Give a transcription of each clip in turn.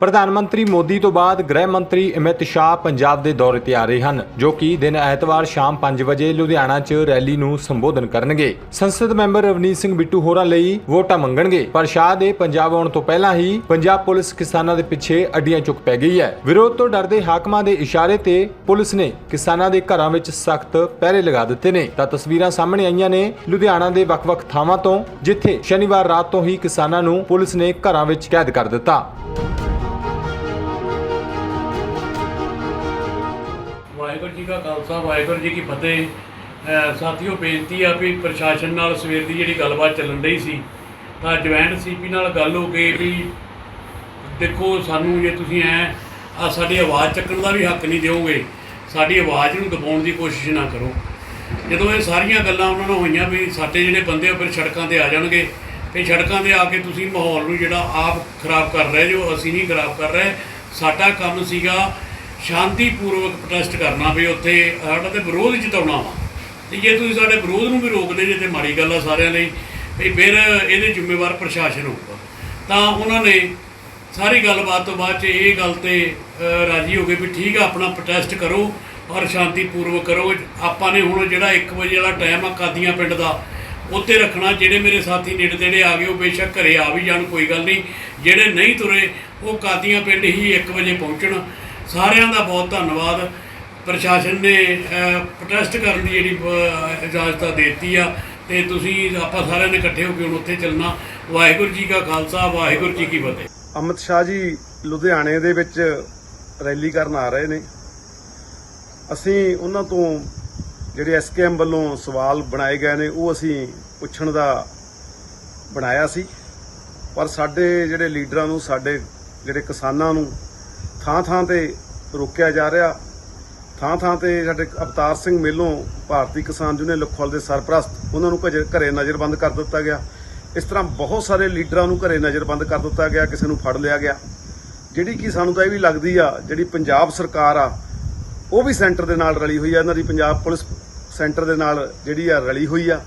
ਪ੍ਰਧਾਨ ਮੰਤਰੀ ਮੋਦੀ ਤੋਂ ਬਾਅਦ ਗ੍ਰਹਿ ਮੰਤਰੀ ਅਮਿਤ ਸ਼ਾਹ ਪੰਜਾਬ ਦੇ ਦੌਰੇ ਤੇ ਆ ਰਹੇ ਹਨ, ਜੋ ਕਿ ਦਿਨ ਐਤਵਾਰ ਸ਼ਾਮ 5 ਵਜੇ ਲੁਧਿਆਣਾ 'ਚ ਰੈਲੀ ਨੂੰ ਸੰਬੋਧਨ ਕਰਨਗੇ। ਸੰਸਦ ਮੈਂਬਰ ਰਵਨੀਤ ਸਿੰਘ ਬਿੱਟੂ ਹੋਰਾਂ ਲਈ ਵੋਟਾਂ ਮੰਗਣਗੇ, ਪਰ ਸ਼ਾਹ ਦੇ ਪੰਜਾਬ ਆਉਣ ਤੋਂ ਪਹਿਲਾਂ ਹੀ ਪੰਜਾਬ ਪੁਲਿਸ ਕਿਸਾਨਾਂ ਦੇ ਪਿੱਛੇ ਅੱਡੀਆਂ ਚੁੱਕ ਪੈ ਗਈ ਹੈ। ਵਿਰੋਧ ਤੋਂ ਡਰਦੇ ਹਾਕਮਾਂ ਦੇ ਇਸ਼ਾਰੇ ਤੇ ਪੁਲਿਸ ਨੇ ਕਿਸਾਨਾਂ ਦੇ ਘਰਾਂ ਵਿੱਚ ਸਖਤ ਪਹਿਰੇ ਲਗਾ ਦਿੱਤੇ ਨੇ। ਤਾਂ ਤਸਵੀਰਾਂ ਸਾਹਮਣੇ ਆਈਆਂ ਨੇ ਲੁਧਿਆਣਾ ਦੇ ਵੱਖ-ਵੱਖ ਥਾਵਾਂ ਤੋਂ, ਜਿੱਥੇ ਸ਼ਨੀਵਾਰ ਰਾਤ ਤੋਂ ਹੀ ਕਿਸਾਨਾਂ ਨੂੰ ਪੁਲਿਸ ਨੇ ਘਰਾਂ ਵਿੱਚ ਕੈਦ ਕਰ ਦਿੱਤਾ। ਵਾਹਿਗੁਰੂ ਜੀ ਕਾ ਖਾਲਸਾ, ਵਾਹਿਗੁਰੂ ਜੀ ਕੀ ਫਤਿਹ। ਅਹ ਸਾਥੀਓ, ਬੇਨਤੀ ਆ ਵੀ ਪ੍ਰਸ਼ਾਸਨ ਨਾਲ ਸਵੇਰ ਦੀ ਜਿਹੜੀ ਗੱਲਬਾਤ ਚੱਲਣ ਰਹੀ ਸੀ, ਤਾਂ ਜੁਆਇੰਟ ਸੀਪੀ ਨਾਲ ਗੱਲ ਹੋ ਗਈ ਵੀ ਦੇਖੋ, ਸਾਨੂੰ ਜੇ ਤੁਸੀਂ ਐ, ਆ ਸਾਡੀ ਆਵਾਜ਼ ਚੱਕਣ ਦਾ ਵੀ ਹੱਕ ਨਹੀਂ ਦਿਓਗੇ। ਸਾਡੀ ਆਵਾਜ਼ ਨੂੰ ਦਬਾਉਣ ਦੀ ਕੋਸ਼ਿਸ਼ ਨਾ ਕਰੋ। ਜਦੋਂ ਇਹ ਸਾਰੀਆਂ ਗੱਲਾਂ ਉਹਨਾਂ ਨੂੰ ਹੋਈਆਂ ਵੀ ਸਾਡੇ ਜਿਹੜੇ ਬੰਦੇ ਆ, ਫਿਰ ਸੜਕਾਂ ਤੇ ਆ ਜਾਣਗੇ। ਤੇ ਸੜਕਾਂ ਤੇ ਆ ਕੇ ਤੁਸੀਂ ਮਾਹੌਲ ਨੂੰ ਜਿਹੜਾ ਆਪ ਖਰਾਬ ਕਰ ਰਹੇ ਜੋ ਅਸੀਂ ਨਹੀਂ ਖਰਾਬ ਕਰ ਰਹੇ, ਸਾਡਾ ਕੰਮ ਸੀਗਾ ਸ਼ਾਂਤੀਪੂਰਵਕ ਪ੍ਰੋਟੈਸਟ ਕਰਨਾ ਵੀ ਉੱਥੇ ਸਾਡਾ ਤੇ ਵਿਰੋਧ ਜਿਤਾਉਣਾ ਵਾ। ਤੇ ਜੇ ਤੁਸੀਂ ਸਾਡੇ ਵਿਰੋਧ ਨੂੰ ਵੀ ਰੋਕਦੇ ਜੇ ਤੇ ਮਾੜੀ ਗੱਲ ਆ ਸਾਰਿਆਂ ਲਈ, ਵੀ ਫਿਰ ਇਹਦੇ ਜ਼ਿੰਮੇਵਾਰ ਪ੍ਰਸ਼ਾਸਨ ਹੋਊਗਾ। ਤਾਂ ਉਹਨਾਂ ਨੇ ਸਾਰੀ ਗੱਲਬਾਤ ਤੋਂ ਬਾਅਦ ਚ ਇਹ ਗੱਲ ਤੇ ਰਾਜੀ ਹੋ ਗਏ ਵੀ ਠੀਕ ਆ, ਆਪਣਾ ਪ੍ਰੋਟੈਸਟ ਕਰੋ ਔਰ ਸ਼ਾਂਤੀਪੂਰਵਕ ਕਰੋ। ਆਪਾਂ ਨੇ ਹੁਣ ਜਿਹੜਾ 1 ਵਜੇ ਵਾਲਾ ਟਾਈਮ ਆ ਕਾਦੀਆਂ ਪਿੰਡ ਦਾ ਉੱਤੇ ਰੱਖਣਾ, ਜਿਹੜੇ ਮੇਰੇ ਸਾਥੀ ਨੇੜੇ ਤੇੜੇ ਆ ਗਏ, ਉਹ ਬੇਸ਼ੱਕ ਘਰੇ ਆ ਵੀ ਜਾਣ, ਕੋਈ ਗੱਲ ਨਹੀਂ। ਜਿਹੜੇ ਨਹੀਂ ਤੁਰੇ, ਉਹ ਕਾਦੀਆਂ ਪਿੰਡ ਹੀ 1 ਵਜੇ ਪਹੁੰਚਣ। ਸਾਰਿਆਂ ਦਾ ਬਹੁਤ ਧੰਨਵਾਦ। ਪ੍ਰਸ਼ਾਸਨ ਨੇ ਪ੍ਰੋਟੈਸਟ ਕਰਨ ਦੀ ਜਿਹੜੀ ਇਜਾਜ਼ਤ ਆ ਦਿੱਤੀ ਆ ਤੇ ਤੁਸੀਂ ਆਪਾਂ ਸਾਰਿਆਂ ਨੇ ਇਕੱਠੇ ਹੋ ਕੇ ਹੁਣ ਉੱਥੇ ਚੱਲਣਾ। ਵਾਹਿਗੁਰੂ ਜੀ ਕਾ ਖਾਲਸਾ, ਵਾਹਿਗੁਰੂ ਜੀ ਕੀ ਫਤਿਹ। ਅਮਿਤ ਸ਼ਾਹ ਜੀ, ਲੁਧਿਆਣੇ ਦੇ ਵਿੱਚ ਰੈਲੀ ਕਰਨ ਆ ਰਹੇ ਨੇ। ਅਸੀਂ ਉਹਨਾਂ ਤੋਂ ਜਿਹੜੇ ਐਸਕੇਐਮ ਵੱਲੋਂ ਸਵਾਲ ਬਣਾਏ ਗਏ ਨੇ, ਉਹ ਅਸੀਂ ਪੁੱਛਣ ਦਾ ਬਣਾਇਆ ਸੀ। ਪਰ ਸਾਡੇ ਜਿਹੜੇ ਲੀਡਰਾਂ ਨੂੰ, ਸਾਡੇ ਜਿਹੜੇ ਕਿਸਾਨਾਂ ਨੂੰ ਥਾਂ ਥਾਂ ਤੇ ਰੋਕਿਆ ਜਾ ਰਿਹਾ। ਥਾਂ ਥਾਂ ਤੇ ਸਾਡੇ ਅਵਤਾਰ ਸਿੰਘ ਮੇਲੋਂ ਭਾਰਤੀ ਕਿਸਾਨ ਯੂਨੀਅਨ ਲਖੋਵਾਲ ਦੇ ਸਰਪ੍ਰਸਤ, ਉਹਨਾਂ ਨੂੰ ਘਰੇ- ਘਰੇ ਨਜ਼ਰਬੰਦ ਕਰ ਦਿੱਤਾ ਗਿਆ। ਇਸ ਤਰ੍ਹਾਂ ਬਹੁਤ ਸਾਰੇ ਲੀਡਰਾਂ ਨੂੰ ਘਰੇ ਨਜ਼ਰਬੰਦ ਕਰ ਦਿੱਤਾ ਗਿਆ, ਕਿਸੇ ਨੂੰ ਫੜ ਲਿਆ ਗਿਆ। ਜਿਹੜੀ ਕਿ ਸਾਨੂੰ ਤਾਂ ਇਹ ਵੀ ਲੱਗਦੀ ਆ, ਜਿਹੜੀ ਪੰਜਾਬ ਸਰਕਾਰ ਆ, ਉਹ ਵੀ ਸੈਂਟਰ ਦੇ ਨਾਲ ਰਲੀ ਹੋਈ ਆ। ਇਹਨਾਂ ਦੀ ਪੰਜਾਬ ਪੁਲਿਸ ਸੈਂਟਰ ਦੇ ਨਾਲ ਜਿਹੜੀ ਆ ਰਲੀ ਹੋਈ ਆ।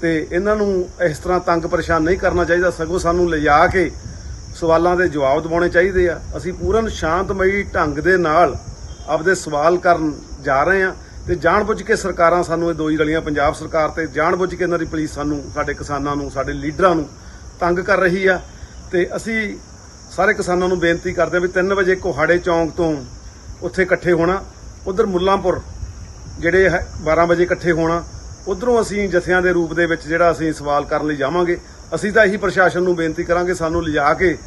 ਤੇ ਇਹਨਾਂ ਨੂੰ ਇਸ ਤਰ੍ਹਾਂ ਤੰਗ ਪਰੇਸ਼ਾਨ ਨਹੀਂ ਕਰਨਾ ਚਾਹੀਦਾ। ਸਗੋਂ ਸਾਨੂੰ ਲਿਜਾ ਕੇ ਸਵਾਲਾਂ ਦੇ ਜਵਾਬ ਦਿਵਾਉਣੇ ਚਾਹੀਦੇ ਆ। ਅਸੀਂ ਪੂਰਨ ਸ਼ਾਂਤਮਈ ਢੰਗ ਦੇ ਨਾਲ ਆਪਦੇ ਸਵਾਲ ਕਰਨ ਜਾ ਰਹੇ ਆ ਤੇ ਜਾਣਬੁੱਝ ਕੇ ਸਰਕਾਰਾਂ ਸਾਨੂੰ ਇਹ ਦੋ ਹੀ ਰਲੀਆਂ, ਪੰਜਾਬ ਸਰਕਾਰ ਤੇ ਜਾਣਬੁੱਝ ਕੇ ਇਹਨਾਂ ਦੀ ਪੁਲਿਸ ਸਾਨੂੰ, ਸਾਡੇ ਕਿਸਾਨਾਂ ਨੂੰ, ਸਾਡੇ ਲੀਡਰਾਂ ਨੂੰ ਤੰਗ ਕਰ ਰਹੀ ਆ। ਤੇ ਅਸੀਂ ਸਾਰੇ ਕਿਸਾਨਾਂ ਨੂੰ ਬੇਨਤੀ ਕਰਦੇ ਆ ਵੀ 3 ਵਜੇ ਕੋਹਾੜੇ ਚੌਂਕ ਤੋਂ ਉੱਥੇ ਇਕੱਠੇ ਹੋਣਾ। ਉਧਰ ਮੁੱਲਾਂਪੁਰ, ਜਿਹੜੇ ਹੈ 12 ਵਜੇ ਇਕੱਠੇ ਹੋਣਾ। ਉਧਰੋਂ ਅਸੀਂ ਜਥਿਆਂ ਦੇ ਰੂਪ ਦੇ ਵਿੱਚ ਜਿਹੜਾ ਅਸੀਂ ਸਵਾਲ ਕਰਨ ਲਈ ਜਾਵਾਂਗੇ। ਅਸੀਂ ਤਾਂ ਇਹੀ ਪ੍ਰਸ਼ਾਸਨ ਨੂੰ ਬੇਨਤੀ ਕਰਾਂਗੇ ਸਾਨੂੰ ਲਿਜਾ ਕੇ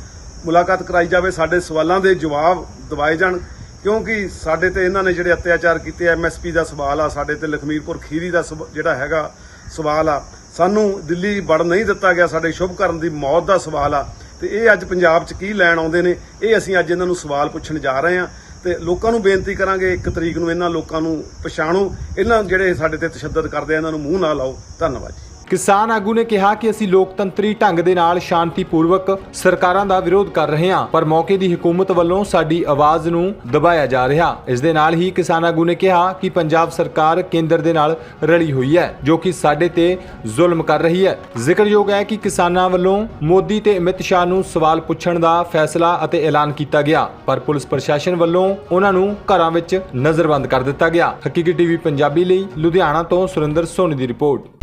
ਮੁਲਾਕਾਤ ਕਰਾਈ ਜਾਵੇ, ਸਾਡੇ ਸਵਾਲਾਂ ਦੇ ਜਵਾਬ ਦਿਵਾਏ ਜਾਣ। ਕਿਉਂਕਿ ਸਾਡੇ ਤੇ ਇਹਨਾਂ ਨੇ ਜਿਹੜੇ ਅਤਿਆਚਾਰ ਕੀਤੇ ਐਮਐਸਪੀ ਦਾ ਸਵਾਲ ਆ, ਸਾਡੇ ਤੇ ਲਖਮੀਰਪੁਰ ਖੀਰੀ ਦਾ ਸਵ- ਜਿਹੜਾ ਹੈਗਾ ਸਵਾਲ ਆ, ਸਾਨੂੰ ਦਿੱਲੀ ਵੜ ਨਹੀਂ ਦਿੱਤਾ ਗਿਆ, ਸਾਡੇ ਸ਼ੁਭ ਕਰਨ ਦੀ ਮੌਤ ਦਾ ਸਵਾਲ ਆ। ਤੇ ਇਹ ਅੱਜ ਪੰਜਾਬ 'ਚ ਕੀ ਲੈਣ ਆਉਂਦੇ ਨੇ, ਇਹ ਅਸੀਂ ਅੱਜ ਇਹਨਾਂ ਨੂੰ ਸਵਾਲ ਪੁੱਛਣ ਜਾ ਰਹੇ ਹਾਂ। ਤੇ ਲੋਕਾਂ ਨੂੰ ਬੇਨਤੀ ਕਰਾਂਗੇ, ਇੱਕ ਤਰੀਕ ਨੂੰ ਇਹਨਾਂ ਲੋਕਾਂ ਨੂੰ ਪਛਾਣੋ। ਇਹਨਾਂ ਜਿਹੜੇ ਸਾਡੇ ਤੇ ਤਸ਼ੱਦਦ ਕਰਦੇ ਆ, ਇਹਨਾਂ ਨੂੰ ਮੂੰਹ ਨਾ ਲਾਓ। ਧੰਨਵਾਦ ਜੀ। ਕਿਸਾਨ ਆਗੂ ਨੇ ਕਿਹਾ ਕਿ ਅਸੀਂ ਲੋਕਤੰਤਰੀ ਢੰਗ ਦੇ ਨਾਲ ਸ਼ਾਂਤੀਪੂਰਵਕ ਸਰਕਾਰਾਂ ਦਾ ਵਿਰੋਧ ਕਰ ਰਹੇ ਹਾਂ, ਪਰ ਮੌਕੇ ਦੀ ਹਕੂਮਤ ਵੱਲੋਂ ਸਾਡੀ ਆਵਾਜ਼ ਨੂੰ ਦਬਾਇਆ ਜਾ ਰਿਹਾ। ਇਸ ਦੇ ਨਾਲ ਹੀ ਕਿਸਾਨ ਆਗੂ ਨੇ ਕਿਹਾ ਕਿ ਪੰਜਾਬ ਸਰਕਾਰ ਕੇਂਦਰ ਦੇ ਨਾਲ ਰਲੀ ਹੋਈ ਹੈ, ਜੋ ਕਿ ਸਾਡੇ ਤੇ ਜ਼ੁਲਮ ਕਰ ਰਹੀ ਹੈ। ਜ਼ਿਕਰਯੋਗ ਹੈ ਕਿ ਕਿਸਾਨਾਂ ਵੱਲੋਂ ਮੋਦੀ ਤੇ ਅਮਿਤ ਸ਼ਾਹ ਨੂੰ ਸਵਾਲ ਪੁੱਛਣ ਦਾ ਫੈਸਲਾ ਅਤੇ ਐਲਾਨ ਕੀਤਾ ਗਿਆ, ਪਰ ਪੁਲਿਸ ਪ੍ਰਸ਼ਾਸਨ ਵੱਲੋਂ ਉਹਨਾਂ ਨੂੰ ਘਰਾਂ ਵਿੱਚ ਨਜ਼ਰਬੰਦ ਕਰ ਦਿੱਤਾ ਗਿਆ। ਹਕੀਕੀ ਟੀਵੀ ਪੰਜਾਬੀ ਲਈ ਲੁਧਿਆਣਾ ਤੋਂ ਸੁਰਿੰਦਰ ਸੋਨੀ ਦੀ ਰਿਪੋਰਟ।